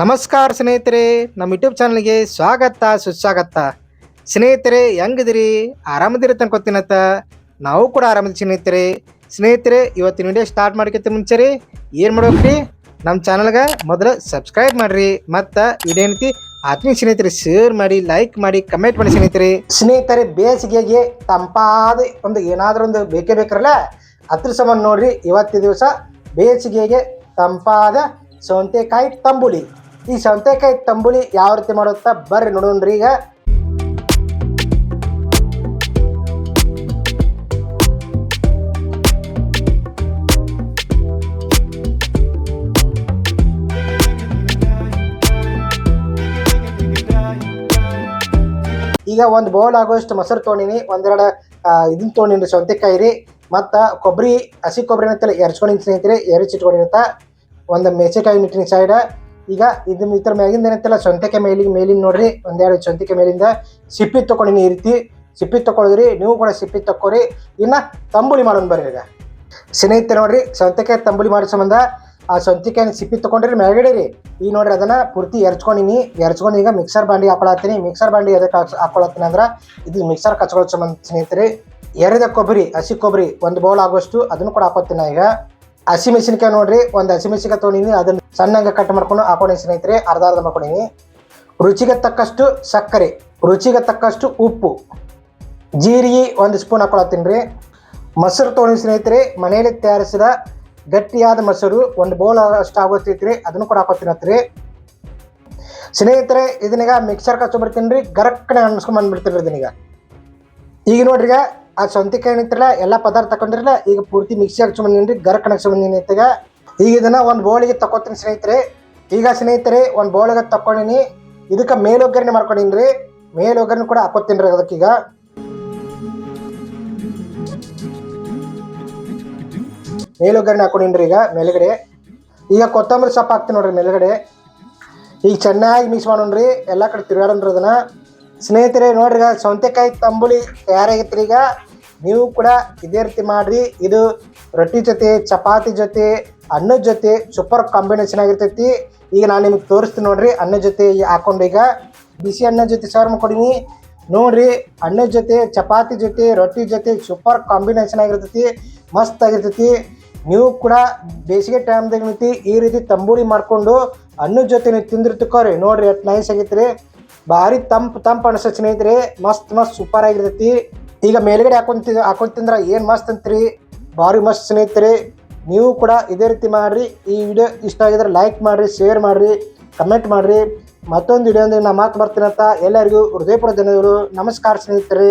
ನಮಸ್ಕಾರ ಸ್ನೇಹಿತರೆ, ನಮ್ಮ ಯೂಟ್ಯೂಬ್ ಚಾನಲ್ಗೆ ಸ್ವಾಗತ, ಸುಸ್ವಾಗತ. ಸ್ನೇಹಿತರೆ ಹೆಂಗಿದಿರಿ ಆರಾಮದಿರಿ ಗೊತ್ತಿನತ್ತ? ನಾವು ಕೂಡ ಆರಾಮದಿ ಸ್ನೇಹಿತರೆ. ಸ್ನೇಹಿತರೆ, ಇವತ್ತಿನ ವಿಡಿಯೋ ಸ್ಟಾರ್ಟ್ ಮಾಡ್ಕೊತ ಮುಂಚೆ ರೀ ಏನು ಮಾಡ್ಬೇಕ್ರಿ? ನಮ್ಮ ಚಾನಲ್ಗೆ ಮೊದಲು ಸಬ್ಸ್ಕ್ರೈಬ್ ಮಾಡಿರಿ. ಮತ್ತು ಇದೇನೈತಿ ಆತ್ಮೀಯ ಸ್ನೇಹಿತರೆ ಶೇರ್ ಮಾಡಿ ಲೈಕ್ ಮಾಡಿ ಕಮೆಂಟ್ ಮಾಡಿ ಸ್ನೇಹಿತರೆ. ಸ್ನೇಹಿತರೆ, ಬೇಸಿಗೆಗೆ ತಂಪಾದ ಒಂದು ಏನಾದರೂ ಒಂದು ಬೇಕೇ ಬೇಕ್ರಲ್ಲ? ಅದ್ರ ಸಂಬಂಧ ನೋಡ್ರಿ, ಇವತ್ತಿನ ದಿವಸ ಬೇಸಿಗೆಗೆ ತಂಪಾದ ಸೌಂತೆಕಾಯಿ, ತಂಬುಳಿ. ಈ ಸೌತೆಕಾಯಿ ತಂಬುಳಿ ಯಾವ ರೀತಿ ಮಾಡುತ್ತಾ ಬರ್ರಿ ನೋಡೋಣ್ರಿ ಈಗ. ಈಗ ಒಂದು ಬೌಲ್ ಆಗೋಷ್ಟು ಮೊಸರು ತೊಗೊಂಡಿನಿ, ಒಂದೆರಡು ಇದನ್ನ ತೊಗೊಂಡಿನಿ ಸೌತೆಕಾಯಿ ರೀ. ಮತ್ತು ಕೊಬ್ಬರಿ ಹಸಿ ಕೊಬ್ಬರಿ ಅಂತೇಳಿ ಎರ್ಚ್ಕೊಂಡಿನಿ ಸ್ನೇಹಿತರೆ ಎರಿಚಿಟ್ಕೊಂಡಿರಂತ ಒಂದು ಮೆಣಸಿನಕಾಯಿ ನಿಟ್ಟಿನ ಸೈಡ್ ಈಗ ಈ ಥರ ಮ್ಯಾಗಿಂದ ಏನಂತಲ್ಲ ಸ್ವಂತಕ್ಕೆ ಮೇಲಿಗೆ ಮೇಲಿನ ನೋಡ್ರಿ, ಒಂದೆರಡು ಸ್ವಂತಿಕೆ ಮೇಲಿಂದ ಸಿಪ್ಪಿ ತೊಗೊಂಡಿನಿ ಈ ರೀತಿ. ಸಿಪ್ಪಿ ತೊಗೊಳಿದ್ರಿ ನೀವು ಕೂಡ ಸಿಪ್ಪಿ ತಕ್ಕೋರಿ. ಇನ್ನು ತಂಬುಳಿ ಮಾಡೋಣ ಬರ್ರಿ ಈಗ. ಸ್ನೇಹಿತರೆ ನೋಡ್ರಿ ಸೌತೆಕಾಯಿ ತಂಬುಳಿ ಮಾಡೋ ಸಂಬಂಧ, ಆ ಸ್ವಂತಿಕೆ ಸಿಪ್ಪಿ ತೊಗೊಂಡ್ರಿ ರೀ. ಈಗ ನೋಡ್ರಿ ಅದನ್ನ ಪೂರ್ತಿ ಎರ್ಚ್ಕೊಂಡಿನಿ. ಎರ್ಚ್ಕೊಂಡು ಈಗ ಮಿಕ್ಸರ್ ಬಾಂಡಿ ಹಾಕೊಳತ್ತೀನಿ. ಮಿಕ್ಸರ್ ಬಾಂಡಿ ಹಾಕ್ಸ್- ಹಾಕೊಳತ್ತೀನಿ ಅಂದ್ರೆ ಇದು ಮಿಕ್ಸರ್ ಕಚ್ಕೊಳ್ಳೋ ಸಂಬಂಧ ಸ್ನೇಹಿತರೆ. ಎರೆದ ಕೊಬ್ಬರಿ, ಹಸಿ ಕೊಬ್ಬರಿ, ಒಂದು ಬೌಲ್ ಆಗೋಷ್ಟು ಅದನ್ನು ಕೂಡ ಹಾಕೋತೀನಿ ಈಗ. ಹಸಿ ಮೆಣಸಿನ್ಕಾಯಿ ನೋಡ್ರಿ, ಒಂದು ಹಸಿ ಮೆಣಸಿನ್ಕಾಯಿ ತೊಗೊಂಡಿನಿ ಅದನ್ನ ಸಣ್ಣಂಗ ಕಟ್ ಮಾಡ್ಕೊಂಡು ಹಾಕೊಂಡು ಸ್ನೇಹಿತರೆ, ಅರ್ಧ ಅರ್ಧ ಮಾಡ್ಕೊಂಡಿನಿ. ರುಚಿಗೆ ತಕ್ಕಷ್ಟು ಸಕ್ಕರೆ, ರುಚಿಗೆ ತಕ್ಕಷ್ಟು ಉಪ್ಪು, ಜೀರಿಗೆ ಒಂದು ಸ್ಪೂನ್ ಹಾಕೊಳತ್ತೀನಿ ರೀ. ಮೊಸರು ತೊಗೊಂಡು ಸ್ನೇಹಿತರೆ, ಮನೆಯಲ್ಲಿ ತಯಾರಿಸಿದ ಗಟ್ಟಿಯಾದ ಮೊಸರು, ಒಂದು ಬೌಲ್ ಅಷ್ಟು ರೀ ಅದನ್ನು ಕೂಡ ಹಾಕೋತೀನತ್ರಿ ಸ್ನೇಹಿತರೆ, ಇದನ್ನೀಗ ಮಿಕ್ಸರ್ ಕಚ್ಕೊಂಡ್ಬಿಡ್ತೀನಿ ರೀ ಗರಕ್ಕನೆ ಅನ್ಸ್ಕೊಂಡ್ ಬಂದ್ಬಿಡ್ತೀನಿ ರೀ ಇದನ್ನೀಗ. ಈಗ ನೋಡ್ರಿ ಈಗ ಆ ಸೌಂತಿಕಾಯಿ ನಿಂತಿರಲ್ಲ ಎಲ್ಲ ಪದಾರ್ಥ ತಗೊಂಡಿರಲ್ಲ, ಈಗ ಪೂರ್ತಿ ಮಿಕ್ಸಿ ಹಚ್ಕೊಂಡ್ಬಂದಿನಿ ರೀ ಗರಕ್ ಹಚ್ಕೊಂಡ್ಬಂದಿನಿ ಈಗ. ಈಗ ಇದನ್ನ ಒಂದು ಬೋಳಿಗೆ ತಕೋತೀನಿ ಸ್ನೇಹಿತರೆ. ಈಗ ಸ್ನೇಹಿತರೆ, ಒಂದು ಬೋಳಿಗೆ ತಕೊಂಡಿನಿ ಇದಕ್ಕೆ ಮೇಲೊಗ್ಗರಣೆ ಮಾಡ್ಕೊಂಡಿನಿ ರೀ. ಕೂಡ ಹಾಕೋತೀನಿ ರೀ ಅದಕ್ಕೀಗ ಮೇಲೊಗ್ಗರಣೆ ಹಾಕೊಂಡಿನ್ರಿ ಈಗ, ಮೇಲ್ಗಡೆ. ಈಗ ಕೊತ್ತಂಬರಿ ಸೊಪ್ಪು ಹಾಕ್ತೀನಿ ನೋಡ್ರಿ ಮೇಲ್ಗಡೆ. ಈಗ ಚೆನ್ನಾಗಿ ಮಿಕ್ಸ್ ಮಾಡೋಣ್ರಿ ಎಲ್ಲ ಕಡೆ ತಿರ್ಗಾಡೋಣ್ರಿ ಅದನ್ನ. ಸ್ನೇಹಿತರೆ, ನೋಡ್ರಿ ಸೌತೆಕಾಯಿ ತಂಬುಳಿ ತಯಾರಾಗೈತ್ರಿ ಈಗ. ನೀವು ಕೂಡ ಇದೇ ರೀತಿ ಮಾಡ್ರಿ. ಇದು ರೊಟ್ಟಿ ಜೊತೆ, ಚಪಾತಿ ಜೊತೆ, ಅನ್ನದ ಜೊತೆ ಸೂಪರ್ ಕಾಂಬಿನೇಷನ್ ಆಗಿರ್ತೈತಿ. ಈಗ ನಾನು ನಿಮಗೆ ತೋರಿಸ್ತೀನಿ ನೋಡ್ರಿ, ಅನ್ನದ ಜೊತೆ ಹಾಕೊಂಡು ಈಗ. ಬಿಸಿ ಅನ್ನದ ಜೊತೆ ಸರ್ವ್ ಮಾಡ್ಕೊಡೀನಿ. ನೋಡ್ರಿ, ಅನ್ನದ ಜೊತೆ, ಚಪಾತಿ ಜೊತೆ, ರೊಟ್ಟಿ ಜೊತೆ ಸೂಪರ್ ಕಾಂಬಿನೇಷನ್ ಆಗಿರ್ತೈತಿ. ಮಸ್ತ್ ಆಗಿರ್ತೈತಿ. ನೀವು ಕೂಡ ಬೇಸಿಗೆ ಟೈಮ್ದಾಗ ನಿಂತು ಈ ರೀತಿ ತಂಬೂರಿ ಮಾಡಿಕೊಂಡು ಅನ್ನದ ಜೊತೆ ನೀವು ತಿಂದ್ರೆ ರೀ ನೋಡ್ರಿ, ಎಷ್ಟು ನೈಸ್ ಆಗೈತ್ರಿ. ಭಾರಿ ತಂಪು, ತಂಪ್ ಅನಿಸ್ತೈತಿ ಸ್ನೇಹಿತರೆ, ಮಸ್ತ್ ಮಸ್ತ್ ಸೂಪರ್ ಆಗಿರ್ತೈತಿ. ಈಗ ಮೇಲ್ಗಡೆ ಹಾಕೊಂತ ಹಾಕೊಂತ ತಿಂದ್ರ ಏನು ಮಸ್ತ್ ಅಂತ್ರಿ? ಭಾರಿ ಮಸ್ತ್ ಸ್ನೇಹಿತರೆ, ನೀವು ಕೂಡ ಇದೇ ರೀತಿ ಮಾಡ್ರಿ. ಈ ವಿಡಿಯೋ ಇಷ್ಟ ಆಗಿದ್ರೆ ಲೈಕ್ ಮಾಡ್ರಿ ಶೇರ್ ಮಾಡ್ರಿ ಕಮೆಂಟ್ ಮಾಡ್ರಿ. ಮತ್ತೊಂದು ವಿಡಿಯೋ ನಾ ಮಾತು ಬರ್ತೀನಂತ ಎಲ್ಲರಿಗೂ ಹೃದಯಪೂರ್ವ ಧನ್ಯವಾದಗಳು. ನಮಸ್ಕಾರ ಸ್ನೇಹಿತರೆ.